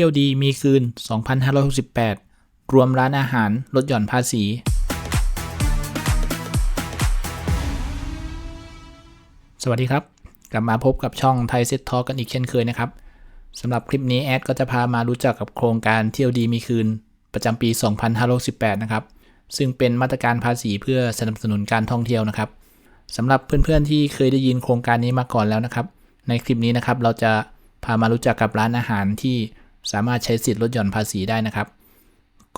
ที่ยวดีมีคืน 2568 รวมร้านอาหารลดหย่อนภาษี สวัสดีครับ กลับมาพบกับช่องไทยเซ็ตทอกันอีกเช่นเคยนะครับสำหรับคลิปนี้แอดก็จะพามารู้จักกับโครงการเที่ยวดีมีคืน ประจำปี 2568นะครับ ซึ่งเป็นมาตรการภาษีเพื่อสนับสนุนการท่องเที่ยวนะครับสำหรับเพื่อนๆที่เคยได้ยินโครงการนี้มาก่อนแล้วนะครับ ในคลิปนี้นะครับเราจะพามารู้จักกับร้านอาหารที่ สามารถใช้สิทธิ์ลดหย่อนภาษีได้นะครับ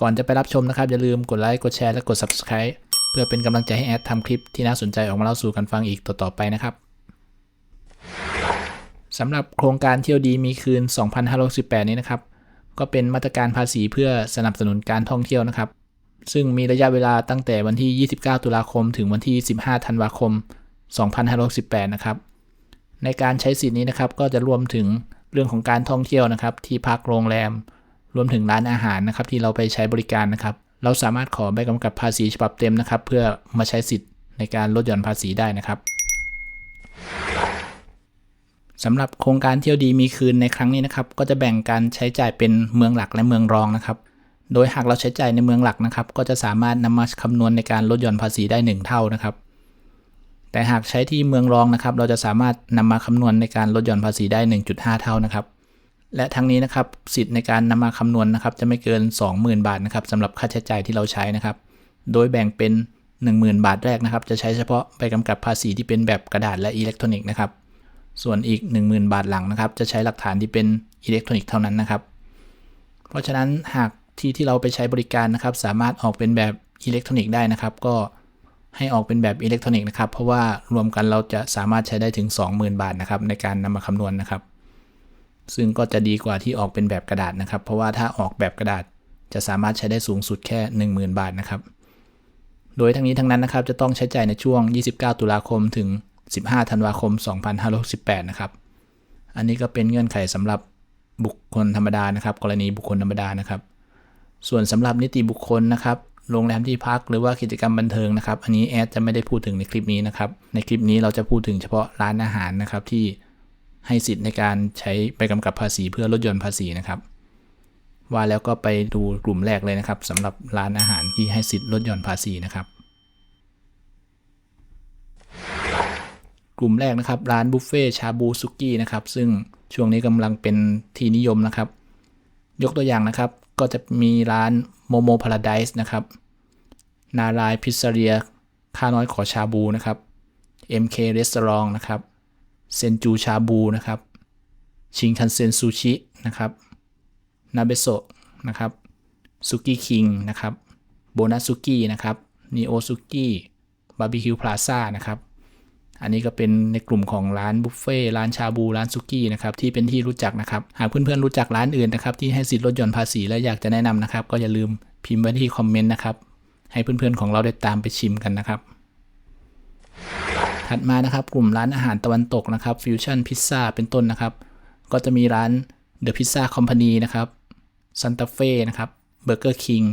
ก่อนจะไปรับชมนะครับ อย่าลืมกดไลค์กดแชร์และกด Subscribe เพื่อเป็นกำลังใจให้แอดทำคลิปที่น่าสนใจออกมาเล่าสู่กันฟังอีกต่อๆไปนะครับสำหรับโครงการเที่ยวดีมีคืน 2568นี้นะครับ ก็เป็นมาตรการภาษีเพื่อสนับสนุนการท่องเที่ยวนะครับ ซึ่งมีระยะเวลาตั้งแต่วันที่ 29 ตุลาคม ถึงวันที่ 15 ธันวาคม 2568นะครับ ในการใช้สิทธินี้นะครับ ก็จะรวมถึง เรื่องของการท่องเที่ยวนะครับ ที่พักโรงแรม รวมถึงร้านอาหารนะครับ ที่เราไปใช้บริการนะครับ เราสามารถขอใบกำกับภาษีฉบับเต็มนะครับ เพื่อมาใช้สิทธิ์ในการลดหย่อนภาษีได้นะครับสำหรับโครงการเที่ยวดีมีคืนในครั้งนี้นะครับ ก็จะแบ่งการใช้จ่ายเป็นเมืองหลักและเมืองรองนะครับ โดยหากเราใช้จ่ายในเมืองหลักนะครับ ก็จะสามารถนำมาคำนวณในการลดหย่อนภาษีได้ 1 เท่านะครับ แต่หากใช้ที่เมืองรองนะครับ เราจะสามารถนำมาคำนวณในการลดหย่อนภาษีได้ 1.5 เท่านะครับ และทั้งนี้นะครับสิทธิ์ในการนำมาคำนวณนะครับ จะไม่เกิน 20,000 บาทนะครับสำหรับค่าใช้จ่ายที่เราใช้นะครับ โดยแบ่งเป็น 10,000 บาทแรกนะครับ จะใช้เฉพาะใบกำกับภาษีที่เป็นแบบกระดาษและอิเล็กทรอนิกส์นะครับ ส่วนอีก 10,000 บาทหลังนะครับ จะใช้หลักฐานที่เป็นอิเล็กทรอนิกส์เท่านั้นนะครับ เพราะฉะนั้นหากที่ที่เราไปใช้บริการนะครับ สามารถออกเป็นแบบอิเล็กทรอนิกส์ได้นะครับ ก็ ให้ออกเป็นแบบอิเล็กทรอนิกส์นะครับ เพราะว่ารวมกันเราจะสามารถใช้ได้ถึง 20,000 บาทนะครับในการนำมาคำนวณนะครับ ซึ่งก็จะดีกว่าที่ออกเป็นแบบกระดาษนะครับ เพราะว่าถ้าออกแบบกระดาษจะสามารถใช้ได้สูงสุดแค่ 10,000 บาทนะครับ โดยทั้งนี้ทั้งนั้นนะครับจะต้องใช้จ่ายในช่วง 29 ตุลาคมถึง 15 ธันวาคม 2568 นะครับ อันนี้ก็เป็นเงื่อนไขสำหรับบุคคลธรรมดานะครับ กรณีบุคคลธรรมดานะครับ ส่วนสำหรับนิติบุคคลนะครับ โรงแรมที่พักหรือว่ากิจกรรมบันเทิงนะครับ อันนี้แอดจะไม่ได้พูดถึงในคลิปนี้นะครับ ในคลิปนี้เราจะพูดถึงเฉพาะร้านอาหารนะครับที่ให้สิทธิ์ในการใช้ไปกำกับภาษีเพื่อลดหย่อนภาษีนะครับ ว่าแล้วก็ไปดูกลุ่มแรกเลยนะครับสำหรับร้านอาหารที่ให้สิทธิ์ลดหย่อนภาษีนะครับ กลุ่มแรกนะครับ ร้านบุฟเฟ่ชาบูซุกี้นะครับซึ่งช่วงนี้กำลังเป็นที่นิยมนะครับ ยกตัวอย่างนะครับ ก็จะมีร้านโมโมพาราไดส์นะครับ นารายพิซซาเรียข้าน้อยขอชาบูนะครับ MK Restaurant นะครับเซนจูชาบูนะครับ ชิงคันเซนซูชินะครับนาเบโซะนะครับซุกี้คิงนะครับโบนัสซุกี้นะครับนีโอซุกี้บาร์บีคิวพลาซ่านะครับ อันนี้ก็เป็นในกลุ่มของร้านบุฟเฟ่ร้านชาบูร้านซุกี้นะครับที่เป็นที่รู้จักนะครับหากเพื่อนๆรู้จักร้านอื่นนะครับที่ให้สิทธิ์ลดหย่อนภาษีและอยากจะแนะนำนะครับก็อย่าลืมพิมพ์ไว้ที่คอมเมนต์นะครับให้เพื่อนๆของเราได้ตามไปชิมกันนะครับ ถัดมานะครับกลุ่มร้านอาหารตะวันตกนะครับฟิวชั่นพิซซ่าเป็นต้นนะครับ ก็จะมีร้าน The Pizza Company นะครับซันตาเฟ่นะครับเบอร์เกอร์คิง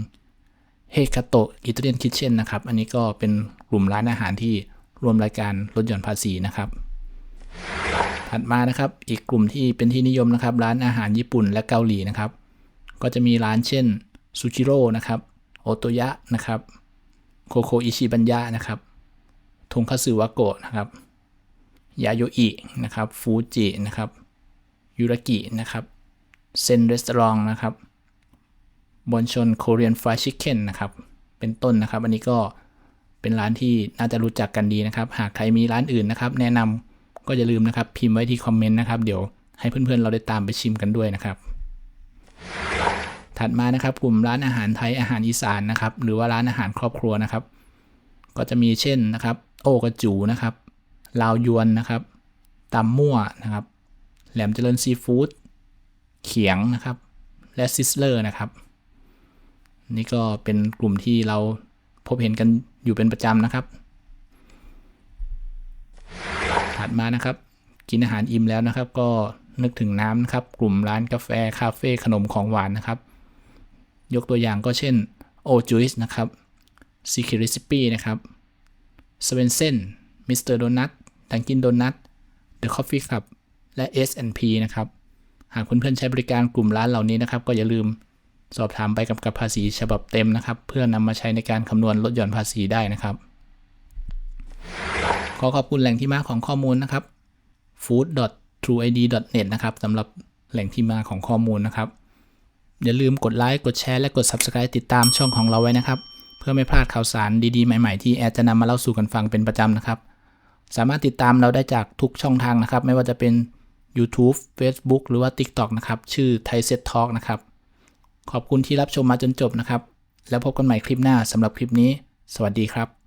เฮคาโตอิตาเลียนคิทเช่นนะครับ อันนี้ก็เป็นกลุ่มร้านอาหารที่ รวมรายการลดหย่อนภาษีนะครับ ถัดมานะครับ อีกกลุ่มที่เป็นที่นิยมนะครับ ร้านอาหารญี่ปุ่นและเกาหลีนะครับ ก็จะมีร้านเช่นซูชิโร่นะครับ โอโตยะนะครับ โคโคอิชิบัญญะนะครับทงคัตสึวะโกะนะครับ ยาโยอินะครับ ฟูจินะครับ ยูรากินะครับ เซนรีสอร์ทนะครับบอนชนโคเรียนฟรายชิคเก้นนะครับ เป็นต้นนะครับ อันนี้ก็ เป็นร้านที่น่าจะรู้จักกันดีนะครับ หากใครมีร้านอื่นนะครับ แนะนำก็อย่าลืมนะครับ พิมพ์ไว้ที่คอมเมนต์นะครับ เดี๋ยวให้เพื่อนๆ เราได้ตามไปชิมกันด้วยนะครับ ถัดมานะครับกลุ่มร้านอาหารไทยอาหารอีสานนะครับ หรือว่าร้านอาหารครอบครัวนะครับ ก็จะมีเช่นนะครับ โอกระจูนะครับลาวยวนนะครับตำมั่วนะครับ แหลมเจริญซีฟู้ดเขียงนะครับ และซิสเลอร์นะครับ นี่ก็เป็นกลุ่มที่เราพบเห็นกัน อยู่เป็นประจำนะครับ ถัดมานะครับ กินอาหารอิ่มแล้วนะครับ ก็นึกถึงน้ำนะครับ กลุ่มร้านกาแฟคาเฟ่ขนมของหวานนะครับ ยกตัวอย่างก็เช่นโอจูสนะครับซีคิริซิปี้นะครับสเวนเซนมิสเตอร์โดนัทดังกินโดนัทเดอะคอฟฟี่คัพและ S&P นะครับ หากเพื่อนๆใช้บริการกลุ่มร้านเหล่านี้นะครับ ก็อย่าลืม สอบถามใบกำกับภาษีฉบับเต็มนะครับ เพื่อนำมาใช้ในการคำนวณลดหย่อนภาษีได้นะครับ ขอขอบคุณแหล่งที่มาของข้อมูลนะครับ food.trueid.net นะครับสำหรับแหล่งที่มาของข้อมูลนะครับ อย่าลืมกดไลค์กดแชร์และกด Subscribe ติดตามช่องของเราไว้นะครับ เพื่อไม่พลาดข่าวสารดีๆใหม่ๆที่แอดจะนำมาเล่าสู่กันฟังเป็นประจำนะครับ สามารถติดตามเราได้จากทุกช่องทางนะครับ ไม่ว่าจะเป็น YouTube Facebook หรือว่า TikTok นะครับ ชื่อ Thai Set Talk นะครับ ขอบคุณที่รับชมมาจนจบนะครับ แล้วพบกันใหม่คลิปหน้าสำหรับคลิปนี้ สวัสดีครับ